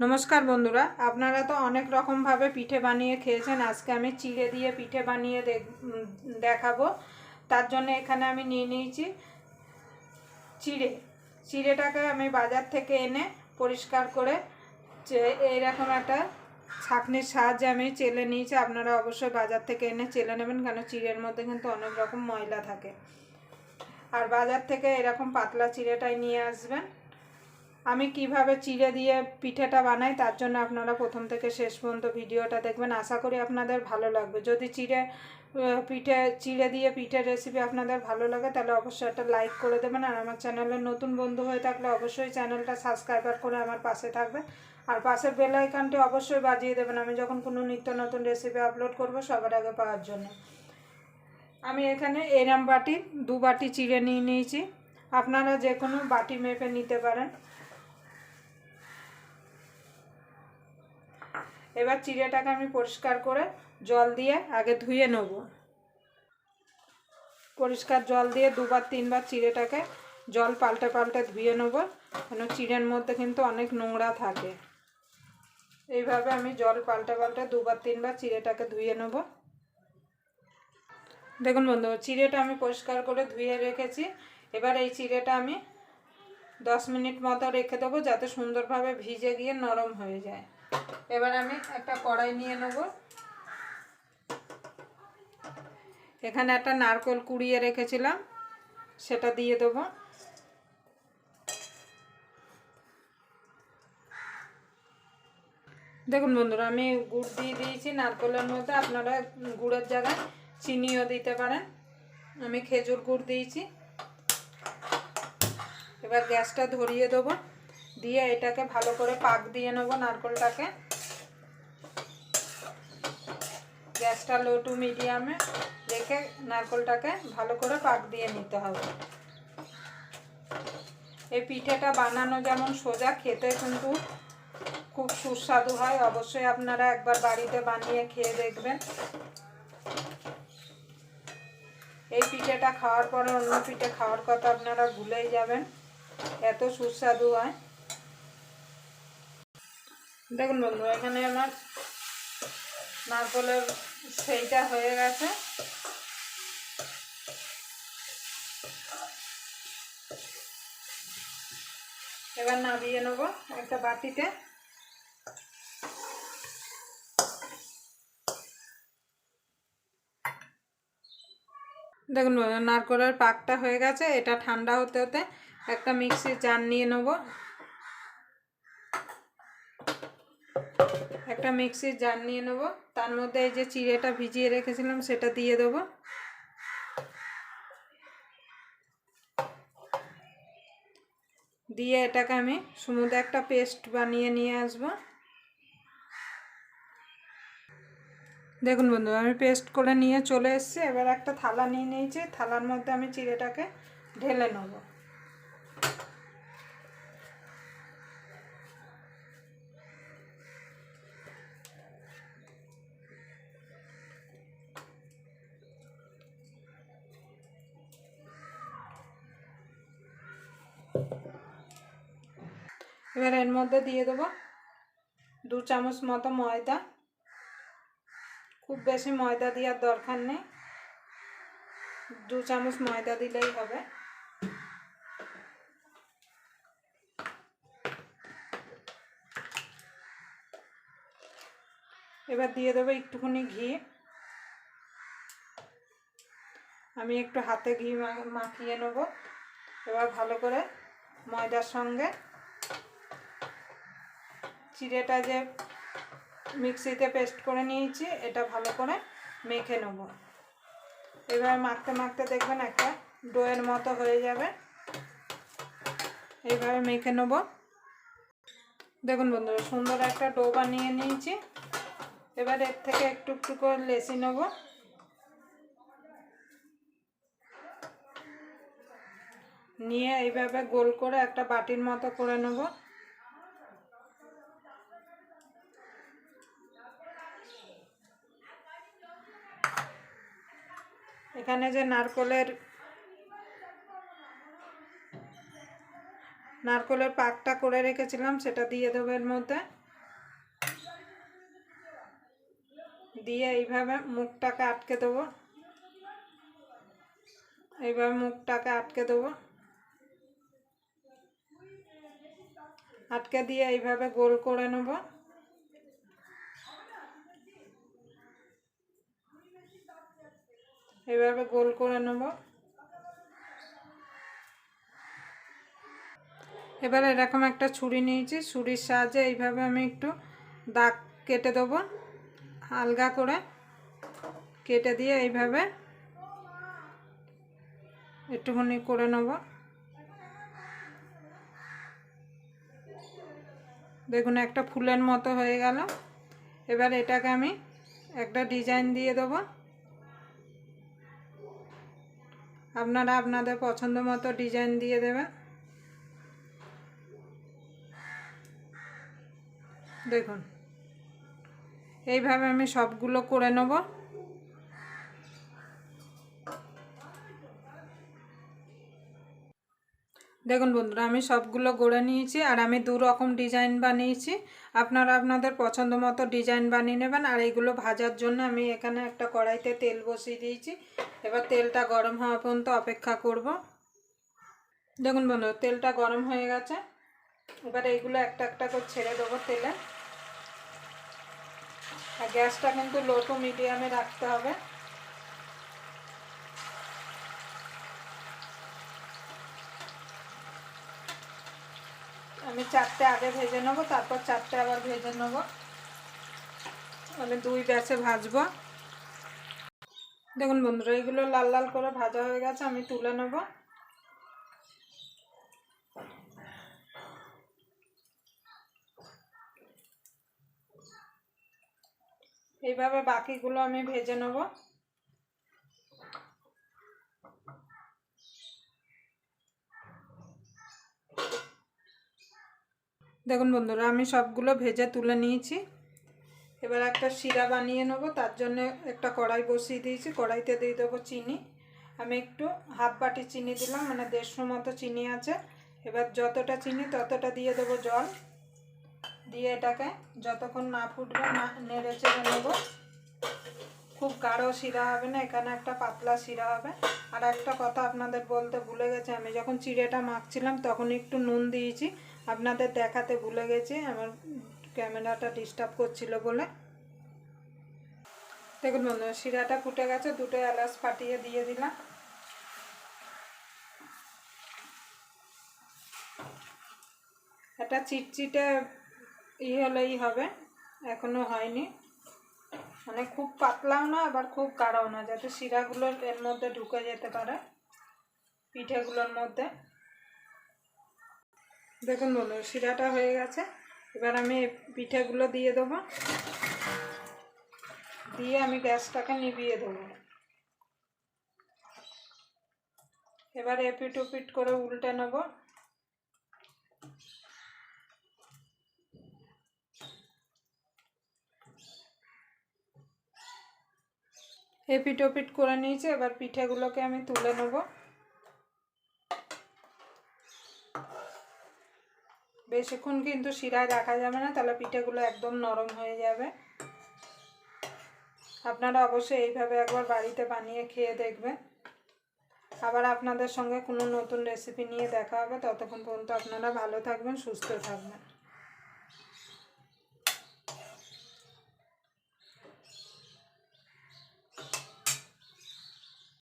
নমস্কার বন্ধুরা, আপনারা তো অনেক রকমভাবে পিঠে বানিয়ে খেয়েছেন। আজকে আমি চিড়ে দিয়ে পিঠে বানিয়ে দেখ- দেখাবো। তার জন্য এখানে আমি নিয়ে নিয়েছি চিড়ে। চিড়েটাকে আমি বাজার থেকে এনে পরিষ্কার করে এইরকম একটা ছাঁকনির সাহায্যে আমি চেলে নিয়েছি। আপনারা অবশ্যই বাজার থেকে এনে চেলে নেবেন, কেন চিড়ের মধ্যে কিন্তু অনেক রকম ময়লা থাকে। আর বাজার থেকে এরকম পাতলা চিড়েটাই নিয়ে আসবেন। আমি কীভাবে চিড়ে দিয়ে পিঠেটা বানাই, তার জন্য আপনারা প্রথম থেকে শেষ পর্যন্ত ভিডিওটা দেখবেন। আশা করি আপনাদের ভালো লাগবে। যদি চিড়ে পিঠে, চিড়ে দিয়ে পিঠের রেসিপি আপনাদের ভালো লাগে, তাহলে অবশ্যই একটা লাইক করে দেবেন। আর আমার চ্যানেলের নতুন বন্ধু হয়ে থাকলে অবশ্যই চ্যানেলটা সাবস্ক্রাইবার করে আমার পাশে থাকবে। আর পাশের বেল আইকনটি অবশ্যই বাজিয়ে দেবেন। আমি যখন কোনো নিত্য নতুন রেসিপি আপলোড করব সবার আগে পাওয়ার জন্য। আমি এখানে এরাম বাটি দু বাটি চিড়ে নিয়ে নিয়েছি। আপনারা যে কোনো বাটি মেপে নিতে পারেন। এবার চিড়েটাকে আমি পরিষ্কার করে জল দিয়ে আগে ধুয়ে নেব। পরিষ্কার জল দিয়ে দুবার, তিনবার চিড়েটাকে জল পাল্টে পাল্টে ধুয়ে নেব, কেন চিড়ের মধ্যে কিন্তু অনেক নোংরা থাকে। এইভাবে আমি জল পাল্টে পাল্টে দুবার, তিনবার চিড়েটাকে ধুয়ে নেব। দেখুন বন্ধু, চিড়েটা আমি পরিষ্কার করে ধুয়ে রেখেছি। এবার এই চিড়েটা আমি দশ মিনিট মতো রেখে দেবো, যাতে সুন্দরভাবে ভিজে গিয়ে নরম হয়ে যায়। এবার আমি একটা কড়াই নিয়ে নেব। এখানে একটা নারকেল কুড়িয়ে রেখেছিলাম, সেটা দিয়ে দেবো। দেখুন বন্ধুরা, আমি গুড় দিয়ে দিয়েছি নারকেলের মধ্যে, আপনারা গুড়ের জায়গায় চিনিও দিতে পারেন। আমি খেজুর গুড় দিয়েছি। এবার গ্যাসটা ধরিয়ে দেবো। দিয়ে এটাকে ভালো করে পাক দিয়ে নেব নারকেলটাকে। গ্যাসটা লো টু মিডিয়ামে রেখে নারকেলটাকে ভালো করে পাক দিয়ে নিতে হবে। এই পিঠেটা বানানো যেমন সোজা, খেতে কিন্তু খুব সুস্বাদু হয়। অবশ্যই আপনারা একবার বাড়িতে বানিয়ে খেয়ে দেখবেন। এই পিঠেটা খাওয়ার পরে অন্য পিঠে খাওয়ার কথা আপনারা ভুলেই যাবেন। এত সুস্বাদু হয়। দেখুন বন্ধু, এখানে আমার নারকলের সেইটা হয়ে গেছে। এবার নামিয়ে নেব একটা বাটিতে। দেখুন নারকলের পাকটা হয়ে গেছে, এটা ঠান্ডা হতে হতে একটা মিক্সির জার নিয়ে নেব। একটা মিক্সির জার নিয়ে নেব। তার মধ্যে এই যে চিড়েটা ভিজিয়ে রেখেছিলাম, সেটা দিয়ে দেবো। দিয়ে এটাকে আমি সমুদ্র একটা পেস্ট বানিয়ে নিয়ে আসব। দেখুন বন্ধু আমি পেস্ট করে নিয়ে চলে এসেছি। এবার একটা থালা নিয়ে নিয়েছি। থালার মধ্যে আমি চিড়েটাকে ঢেলে নেব। এবার এর মধ্যে দিয়ে দেবো দু চামচ মতো ময়দা। খুব বেশি ময়দা দেওয়ার দরকার নেই। দু চামচ ময়দা দিলেই হবে। এবার দিয়ে দেবো একটুখানি ঘি। আমি একটু হাতে ঘি মাখিয়ে নেব। এবার ভালো করে ময়দার সঙ্গে। চিড়েটা যে মিক্সিতে পেস্ট করে নিয়েছি, এটা ভালো করে মেখে নেব। এবার মাখতে মাখতে দেখবেন একটা ডোয়ের মতো হয়ে যাবে। এইভাবে মেখে নেব। দেখুন বন্ধুরা, সুন্দর একটা ডো বানিয়ে নিয়েছি। এবার এর থেকে একটু একটু করে লেসি নেব। নিয়ে এইভাবে গোল করে একটা বাটির মতো করে নেব। এখানে যে নারকলের নারকলের পাকটা করে রেখেছিলাম, সেটা দিয়ে দেবো এর মধ্যে। দিয়ে এইভাবে মুখটাকে আটকে দেবো। এইভাবে মুখটাকে আটকে দেবো। আটকে দিয়ে এইভাবে গোল করে নেব। এইভাবে গোল করে নেব। এবার এরকম একটা ছুরি নিয়েছি, ছুরির সাহায্যে এইভাবে আমি একটু দাগ কেটে দেবো। আলগা করে কেটে দিয়ে এইভাবে একটুখানি করে নেব। দেখুন, একটা ফুলের মতো হয়ে গেল। এবার এটাকে আমি একটা ডিজাইন দিয়ে দেবো। আপনারা আপনাদের পছন্দ মতো ডিজাইন দিয়ে দেবেন। দেখুন, এইভাবে আমি সবগুলো করে নেব। দেখুন বন্ধুরা, আমি সবগুলো গড়ে নিয়েছি আর আমি দু রকম ডিজাইন বানিয়েছি। আপনারা আপনাদের পছন্দ মতো ডিজাইন বানিয়ে নেবেন আর এইগুলো ভাজার জন্য আমি এখানে একটা কড়াইতে তেল বসিয়ে দিয়েছি। এবার তেলটা গরম হওয়া পর্যন্ত অপেক্ষা করব। দেখুন বন্ধুরা, তেলটা গরম হয়ে গেছে। এবার এইগুলো একটা একটা করে ছেড়ে দেবো তেলে। আর গ্যাসটা কিন্তু লো টু মিডিয়ামে রাখতে হবে। আমি চারটে আগে ভেজে নেব, তারপর চারটে আবার ভেজে নেব। আমি দুই ব্যাচে ভাজবো। দেখুন বন্ধুরা, এগুলো লাল লাল করে ভাজা হয়ে গেছে, আমি তুলে নেব। এইভাবে বাকিগুলো আমি ভেজে নেব। দেখুন বন্ধুরা, আমি সবগুলো ভেজে তুলে নিয়েছি। এবার একটা শিরা বানিয়ে নেব, তার জন্য একটা কড়াই বসিয়ে দিয়েছি। কড়াইতে দিয়ে দেবো চিনি। আমি একটু হাফ বাটি চিনি দিলাম মানে দেড়শো মতো চিনি আছে। এবার যতটা চিনি ততটা দিয়ে দেবো জল। দিয়ে এটাকে যতক্ষণ না ফুটবে, না নেড়ে চেড়ে নেব। খুব গাঢ় শিরা হবে না, এখানে একটা পাতলা শিরা হবে। আর একটা কথা আপনাদের বলতে ভুলে গেছি, আমি যখন চিড়েটা মাখছিলাম তখন একটু নুন দিয়েছি, আপনাদের দেখাতে ভুলে গেছি, আমার ক্যামেরাটা ডিস্টার্ব করছিল বলে। দেখুন বন্ধু শিরাটা ফুটে গেছে, দুটো এলাচ ফাটিয়ে দিয়ে দিলাম। এটা চিটচিটে ই হলেই হবে, এখনও হয়নি। মানে খুব পাতলাও না, আবার খুব গাঢ়ও না, যাতে শিরাগুলো এর মধ্যে ঢুকে যেতে পারে, পিঠেগুলোর মধ্যে। দেখুন বলুন শিরাটা হয়ে গেছে। এবার আমি পিঠেগুলো দিয়ে দেবো। দিয়ে আমি গ্যাসটাকে নিভিয়ে দেবো। এবার এপিট ওপিট করে উল্টে নেব। এপিট ওপিট করে নিয়েছি, এবার পিঠেগুলোকে আমি তুলে নেব। বেশিক্ষণ কিন্তু শিরায় রাখা যাবে না, তাহলে পিঠেগুলো একদম নরম হয়ে যাবে। আপনারা অবশ্যই এইভাবে একবার বাড়িতে বানিয়ে খেয়ে দেখবেন। আবার আপনাদের সঙ্গে কোনো নতুন রেসিপি নিয়ে দেখা হবে, ততক্ষণ পর্যন্ত আপনারা ভালো থাকবেন, সুস্থ থাকবেন।